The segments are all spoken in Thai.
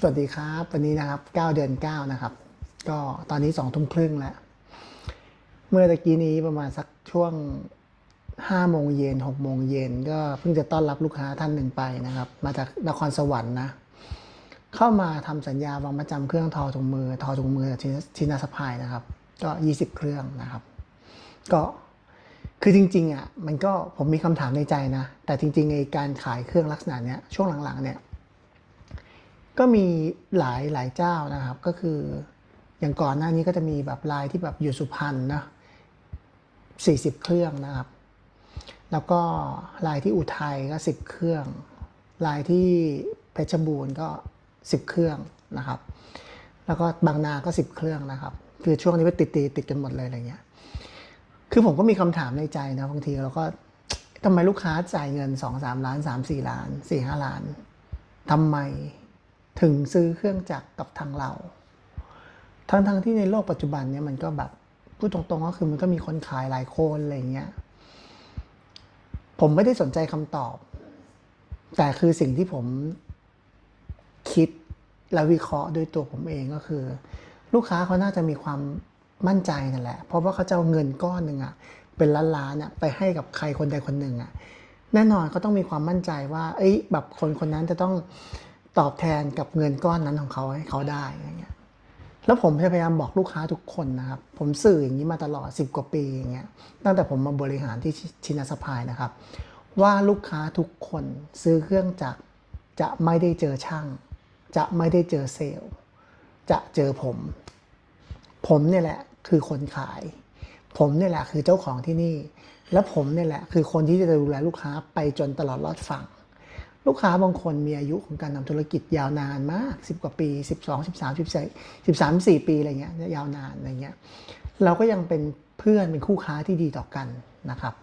สวัสดีครับ วันนี้นะครับ 9 เดือน 9 นะครับ ก็ตอนนี้2ทุ่มครึ่งแล้ว เมื่อตะกี้นี้ประมาณสักช่วง5โมงเย็น6โมงเย็นก็เพิ่งจะต้อนรับลูกค้าท่านหนึ่งไปนะครับ มาจากนครสวรรค์นะ เข้ามาทำสัญญาวางประจำเครื่องทอถุงมือ ทอถุงมือชินชินาสพายนะครับ ก็ 20 เครื่องนะครับ ก็คือจริงๆอะมันก็ผมมีคำถามในใจนะ แต่จริงๆไอการขายเครื่องลักษณะเนี้ยช่วงหลังๆเนี่ย ก็มีหลายหลายเจ้านะครับ ก็คืออย่างก่อนหน้านี้ก็จะมีแบบลายที่แบบอยู่สุพรรณนะสี่สิบเครื่องนะครับ แล้วก็ลายที่อุทัยก็สิบเครื่อง ลายที่เพชรบูรณ์ก็สิบเครื่องนะครับ แล้วก็บางนาก็สิบเครื่องนะครับ คือช่วงนี้ก็ติดติดติดกันหมดเลยอะไรเงี้ย คือผมก็มีคำถามในใจนะบางทีเราก็ทำไมลูกค้าจ่ายเงินสองสามล้านสามสี่ล้านสี่ห้าล้านทำไม ถึงซื้อเครื่องจักรกับทางเรา ทั้งๆทที่ในโลกปัจจุบันเนี่ยมันก็แบบพูดตรงๆก็คือมันก็มีคนขายหลายคนอะไรเงี้ย ผมไม่ได้สนใจคำตอบ แต่คือสิ่งที่ผมคิดและวิเคราะห์ด้วยตัวผมเองก็คือ ลูกค้าเขาน่าจะมีความมั่นใจนั่นแหละ เพราะว่าเขาจะเอาเงินก้อนหนึ่งอะเป็นล้านๆอะไปให้กับใครคนใดคนหนึ่งอะแน่นอนเขาต้องมีความมั่นใจว่า เอ้ยแบบคนคนนั้นจะต้อง ตอบแทนกับเงินก้อนนั้นของเขาให้เขาได้อะไรเงี้ยแล้วผมพยายามบอกลูกค้าทุกคนนะครับ ผมสื่ออย่างนี้มาตลอด 10 กว่าปีอย่างเงี้ยตั้งแต่ผมมาบริหารที่ชินาสพายนะครับ ว่าลูกค้าทุกคนซื้อเครื่องจักรจะไม่ได้เจอช่าง จะไม่ได้เจอเซลล์ จะเจอผม ผมเนี่ยแหละคือคนขาย ผมเนี่ยแหละคือเจ้าของที่นี่ และผมเนี่ยแหละคือคนที่จะดูแลลูกค้าไปจนตลอดรอดฝั่ง ลูกค้าบางคนมีอายุของการทำธุรกิจยาวนานมาก 10 กว่าปี 12 13 14 13 4 ปีอะไรเงี้ยยาวนานอะไรเงี้ยเราก็ยังเป็นเพื่อนเป็นคู่ค้าที่ดีต่อกันนะครับ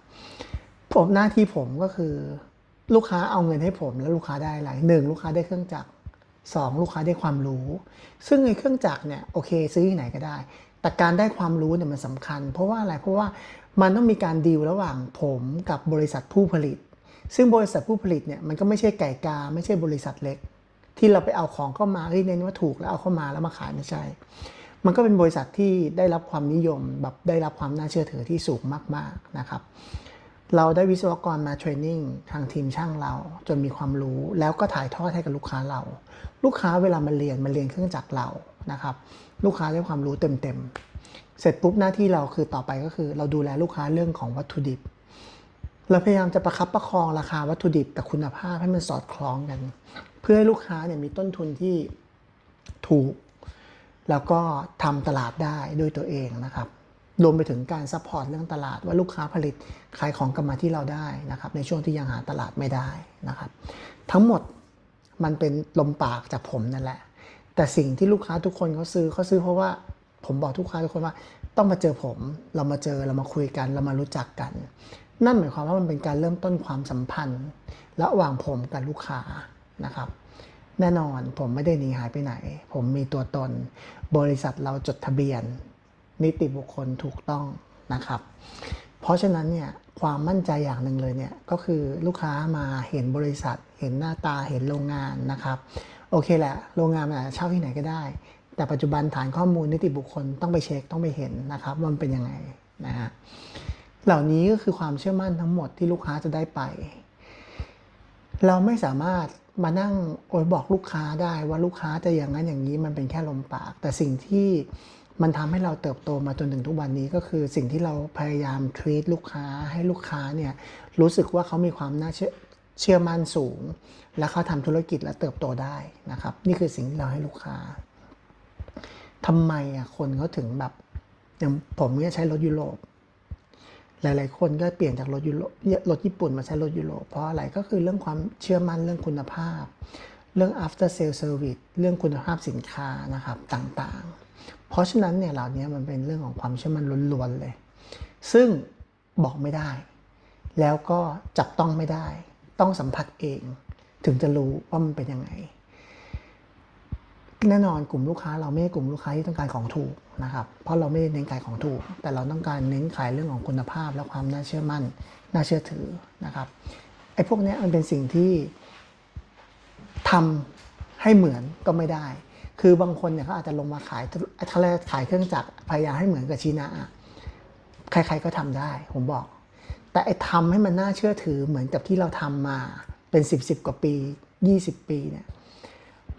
ผมหน้าที่ผมก็คือลูกค้าเอาเงินให้ผมแล้วลูกค้าได้อะไรหนึ่งลูกค้าได้เครื่องจักรสองลูกค้าได้ความรู้ ซึ่งในเครื่องจักรเนี่ยโอเคซื้อที่ไหนก็ได้ แต่การได้ความรู้เนี่ยมันสำคัญ เพราะว่าอะไรเพราะว่ามันต้องมีการดีลระหว่างผมกับบริษัทผู้ผลิต ซึ่งบริษัทผู้ผลิตเนี่ยมันก็ไม่ใช่ไก่กา ไม่ใช่บริษัทเล็ก ที่เราไปเอาของเข้ามาเฮ้ยเน้นว่าถูกแล้วเอาเข้ามาแล้วมาขายไม่ใช่ มันก็เป็นบริษัทที่ได้รับความนิยมแบบได้รับความน่าเชื่อถือที่สูงมากๆนะครับเราได้วิศวกรมาเทรนนิ่งทางทีมช่างเราจนมีความรู้ แล้วก็ถ่ายทอดให้กับลูกค้าเรา ลูกค้าเวลามาเรียนมาเรียนเครื่องจักรเรานะครับ ลูกค้าได้ความรู้เต็มๆเสร็จปุ๊บหน้าที่เราคือต่อไปก็คือ เราดูแลลูกค้าเรื่องของวัตถุดิบ เราพยายามจะประคับประคองราคาวัตถุดิบกับคุณภาพให้มันสอดคล้องกัน เพื่อให้ลูกค้าเนี่ยมีต้นทุนที่ถูก แล้วก็ทำตลาดได้ด้วยตัวเองนะครับรวมไปถึงการซัพพอร์ตเรื่องตลาดว่าลูกค้าผลิตขายของกลับมาที่เราได้นะครับในช่วงที่ยังหาตลาดไม่ได้นะครับ ทั้งหมดมันเป็นลมปากจากผมนั่นแหละ แต่สิ่งที่ลูกค้าทุกคนเขาซื้อเขาซื้อเพราะว่าผมบอกทุกค้าทุกคนว่าต้องมาเจอผม เรามาเจอเรามาคุยกัน เรามารู้จักกัน นั่นหมายความว่ามันเป็นการเริ่มต้นความสัมพันธ์ ระหว่างผมกับลูกค้านะครับ แน่นอนผมไม่ได้หนีหายไปไหน ผมมีตัวตน บริษัทเราจดทะเบียน นิติบุคคลถูกต้องนะครับ เพราะฉะนั้นเนี่ยความมั่นใจอย่างหนึ่งเลยเนี่ยก็คือลูกค้ามาเห็นบริษัท เห็นหน้าตาเห็นโรงงานนะครับ โอเคแหละ โรงงานมันอาจจะเช่าที่ไหนก็ได้ แต่ปัจจุบันฐานข้อมูลนิติบุคคลต้องไปเช็คต้องไปเห็นนะครับว่ามันเป็นยังไงนะฮะ เหล่านี้ก็คือความเชื่อมั่นทั้งหมดที่ลูกค้าจะได้ไป เราไม่สามารถมานั่งโอยบอกลูกค้าได้ว่าลูกค้าจะอย่างนั้นอย่างนี้มันเป็นแค่ลมปาก แต่สิ่งที่มันทำให้เราเติบโตมาจนถึงทุกวันนี้ก็คือสิ่งที่เราพยายามทรีตลูกค้าให้ลูกค้าเนี่ยรู้สึกว่าเขามีความน่าเชื่อเชื่อมั่นสูง และเขาทำธุรกิจและเติบโตได้นะครับ นี่คือสิ่งที่เราให้ลูกค้าทำไมอะคนเขาถึงแบบอย่างผมเนี่ยใช้รถยุโรป หลาย ๆ คนก็เปลี่ยนจากรถยุโรปรถญี่ปุ่นมาใช้รถยุโรปเพราะอะไรก็คือเรื่องความเชื่อมั่นเรื่องคุณภาพ เรื่อง after sale service เรื่องคุณภาพสินค้านะครับต่างๆ เพราะฉะนั้นเนี่ยเหล่านี้มันเป็นเรื่องของความเชื่อมั่นล้วนๆเลย ซึ่งบอกไม่ได้ แล้วก็จับต้องไม่ได้ ต้องสัมผัสเอง ถึงจะรู้ว่ามันเป็นยังไง แน่นอนกลุ่มลูกค้าเราไม่ใช่กลุ่มลูกค้าที่ต้องการของถูกนะครับ เพราะเราไม่ได้เน้นขายของถูก แต่เราต้องการเน้นขายเรื่องของคุณภาพและความน่าเชื่อมั่น น่าเชื่อถือนะครับไอ้พวกนี้มันเป็นสิ่งที่ทำให้เหมือนก็ไม่ได้ คือบางคนเนี่ยเขาอาจจะลงมาขายถ้าแรกขายเครื่องจักรพยายามให้เหมือนกับชีนะใครๆก็ทำได้ ผมบอก แต่ไอ้ทำให้มันน่าเชื่อถือเหมือนกับที่เราทำมาเป็นสิบสกว่าปี 20 ปีเนี่ย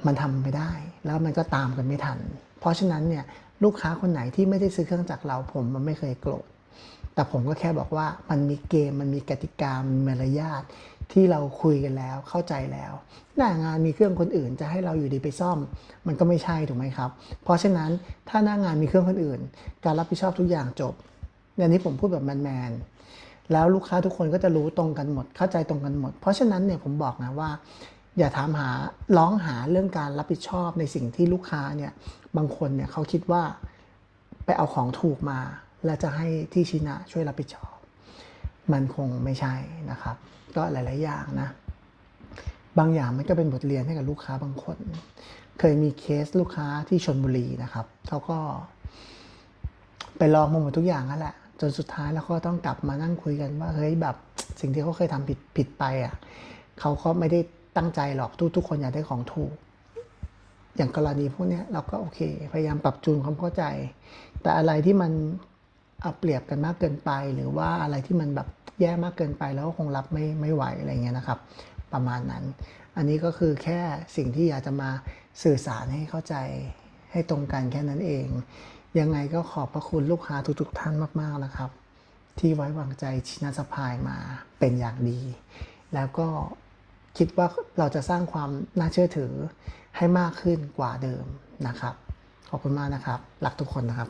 มันทำไม่ได้ แล้วมันก็ตามกันไม่ทัน เพราะฉะนั้นเนี่ยลูกค้าคนไหนที่ไม่ได้ซื้อเครื่องจักรเราผมมันไม่เคยโกรธแต่ผมก็แค่บอกว่ามันมีเกมมันมีกติกามันมีมารยาทที่เราคุยกันแล้วเข้าใจแล้ว หน้างานมีเครื่องคนอื่นจะให้เราอยู่ดีไปซ่อม มันก็ไม่ใช่ถูกไหมครับ เพราะฉะนั้นถ้าหน้างานมีเครื่องคนอื่น การรับผิดชอบทุกอย่างจบอย่างนี้ผมพูดแบบแมนๆแล้วลูกค้าทุกคนก็จะรู้ตรงกันหมด เข้าใจตรงกันหมด เพราะฉะนั้นเนี่ยผมบอกนะว่า อย่าถามหาร้องหาเรื่องการรับผิดชอบในสิ่งที่ลูกค้าเนี่ยบางคนเนี่ยเขาคิดว่าไปเอาของถูกมา แล้วจะให้ที่ชินะช่วยรับผิดชอบ มันคงไม่ใช่นะครับ ก็หลาย ๆ อย่างนะ บางอย่างมันก็เป็นบทเรียนให้กับลูกค้าบางคน เคยมีเคสลูกค้าที่ชนบุรีนะครับเขาก็ ไปลองมหมดทุกอย่างนั่นแหละจนสุดท้ายแล้วก็ต้องกลับมานั่งคุยกันว่าเฮ้ยแบบสิ่งที่เขาเคยทำผิดผิดไปอะเขาก็ไม่ได้ ตั้งใจหรอกทุกทุกคนอยากได้ของถูก อย่างกรณีพวกนี้เราก็โอเค พยายามปรับจูนความเข้าใจ แต่อะไรที่มันเอาเปรียบกันมากเกินไป หรือว่าอะไรที่มันแบบแย่มากเกินไปแล้วก็คงรับไม่ไม่ไหวอะไรเงี้ยนะครับ ประมาณนั้น อันนี้ก็คือแค่สิ่งที่อยากจะมาสื่อสารให้เข้าใจให้ตรงกันแค่นั้นเอง ยังไงก็ขอบพระคุณลูกค้าทุกๆท่านมากๆนะครับ ที่ไว้วางใจชินาสพายมาเป็นอย่างดี แล้วก็ คิดว่าเราจะสร้างความน่าเชื่อถือให้มากขึ้นกว่าเดิมนะครับ ขอบคุณมากนะครับรักทุกคนนะครับ